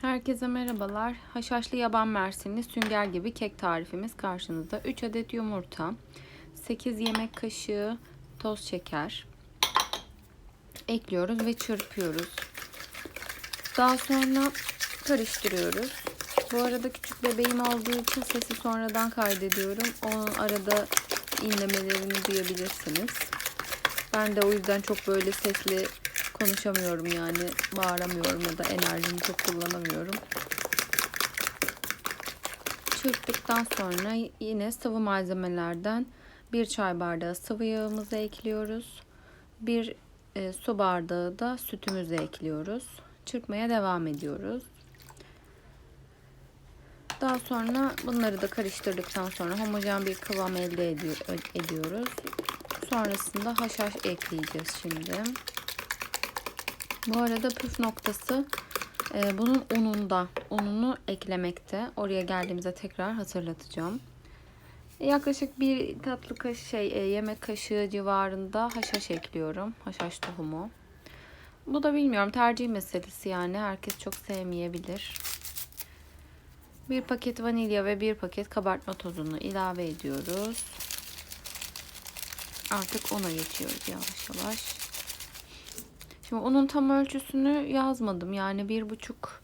Herkese merhabalar. Haşhaşlı yaban mersinli sünger gibi kek tarifimiz karşınızda. 3 adet yumurta, 8 yemek kaşığı toz şeker ekliyoruz ve çırpıyoruz. Daha sonra karıştırıyoruz. Bu arada küçük bebeğim olduğu için sesi sonradan kaydediyorum. Onun arada inlemelerini duyabilirsiniz. Ben de o yüzden çok böyle sesli konuşamıyorum yani bağıramıyorum ya da enerjimi çok kullanamıyorum. Çırptıktan sonra yine sıvı malzemelerden bir çay bardağı sıvı yağımızı ekliyoruz. Bir e, su bardağı da sütümüzü ekliyoruz. Çırpmaya devam ediyoruz. Daha sonra bunları da karıştırdıktan sonra homojen bir kıvam elde ediyor, ediyoruz. Sonrasında haşhaş ekleyeceğiz şimdi. Bu arada püf noktası e, bunun ununda. Ununu eklemekte. Oraya geldiğimizde tekrar hatırlatacağım. Yaklaşık bir tatlı kaşığı, şey, e, yemek kaşığı civarında haşhaş ekliyorum. Haşhaş tohumu. Bu da bilmiyorum tercih meselesi yani. Herkes çok sevmeyebilir. Bir paket vanilya ve bir paket kabartma tozunu ilave ediyoruz. Artık ona geçiyoruz yavaş yavaş. Şimdi onun tam ölçüsünü yazmadım. Yani bir buçuk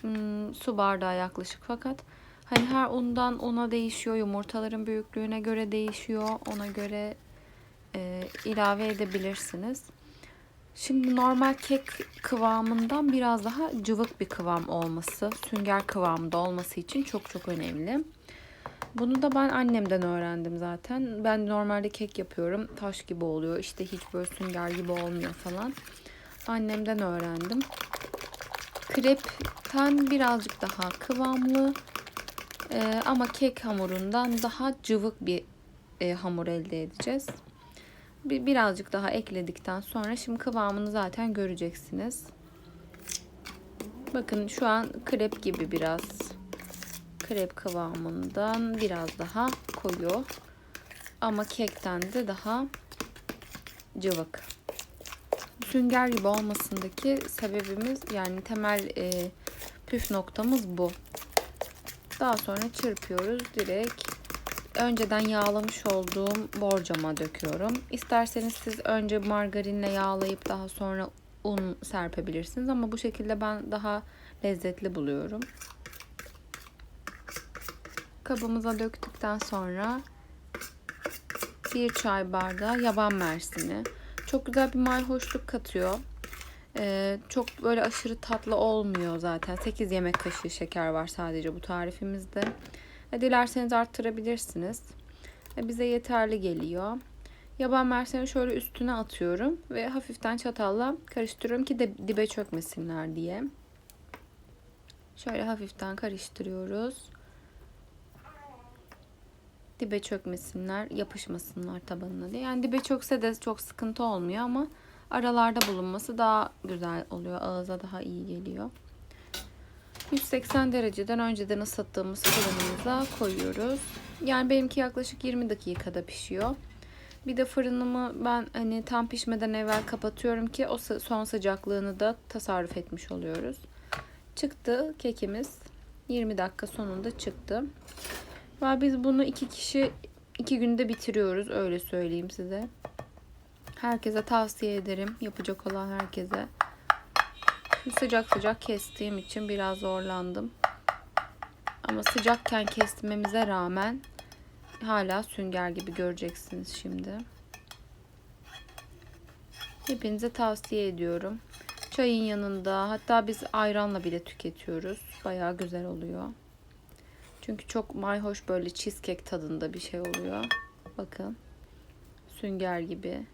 hmm, su bardağı yaklaşık. Fakat hani her undan una değişiyor. Yumurtaların büyüklüğüne göre değişiyor. Ona göre e, ilave edebilirsiniz. Şimdi normal kek kıvamından biraz daha cıvık bir kıvam olması, sünger kıvamında olması için çok çok önemli. Bunu da ben annemden öğrendim zaten. Ben normalde kek yapıyorum. Taş gibi oluyor. İşte hiç böyle sünger gibi olmuyor falan. Annemden öğrendim. Krepten birazcık daha kıvamlı ee, ama kek hamurundan daha cıvık bir e, hamur elde edeceğiz. Bir, birazcık daha ekledikten sonra şimdi kıvamını zaten göreceksiniz. Bakın şu an krep gibi biraz krep kıvamından biraz daha koyu ama kekten de daha cıvık sünger gibi olmasındaki sebebimiz yani temel e, püf noktamız bu. Daha sonra çırpıyoruz direkt. Önceden yağlamış olduğum borcama döküyorum. İsterseniz siz önce margarinle yağlayıp daha sonra un serpebilirsiniz ama bu şekilde ben daha lezzetli buluyorum. Kabımıza döktükten sonra bir çay bardağı yaban mersini, çok güzel bir mayhoşluk katıyor. Ee, çok böyle aşırı tatlı olmuyor zaten. 8 yemek kaşığı şeker var sadece bu tarifimizde. E, dilerseniz arttırabilirsiniz. E, bize yeterli geliyor. Yaban mersini şöyle üstüne atıyorum ve hafiften çatalla karıştırıyorum ki de dibe çökmesinler diye. Şöyle hafiften karıştırıyoruz dibe çökmesinler, yapışmasınlar tabanına diye. Yani dibe çökse de çok sıkıntı olmuyor ama aralarda bulunması daha güzel oluyor. Ağıza daha iyi geliyor. 180 dereceden önceden ısıttığımız fırınımıza koyuyoruz. Yani benimki yaklaşık 20 dakikada pişiyor. Bir de fırınımı ben hani tam pişmeden evvel kapatıyorum ki o son sıcaklığını da tasarruf etmiş oluyoruz. Çıktı kekimiz. 20 dakika sonunda çıktı. Ve biz bunu iki kişi iki günde bitiriyoruz öyle söyleyeyim size. Herkese tavsiye ederim. Yapacak olan herkese. Sıcak sıcak kestiğim için biraz zorlandım. Ama sıcakken kesmemize rağmen hala sünger gibi göreceksiniz şimdi. Hepinize tavsiye ediyorum. Çayın yanında hatta biz ayranla bile tüketiyoruz. Bayağı güzel oluyor. Çünkü çok mayhoş böyle cheesecake tadında bir şey oluyor. Bakın. Sünger gibi.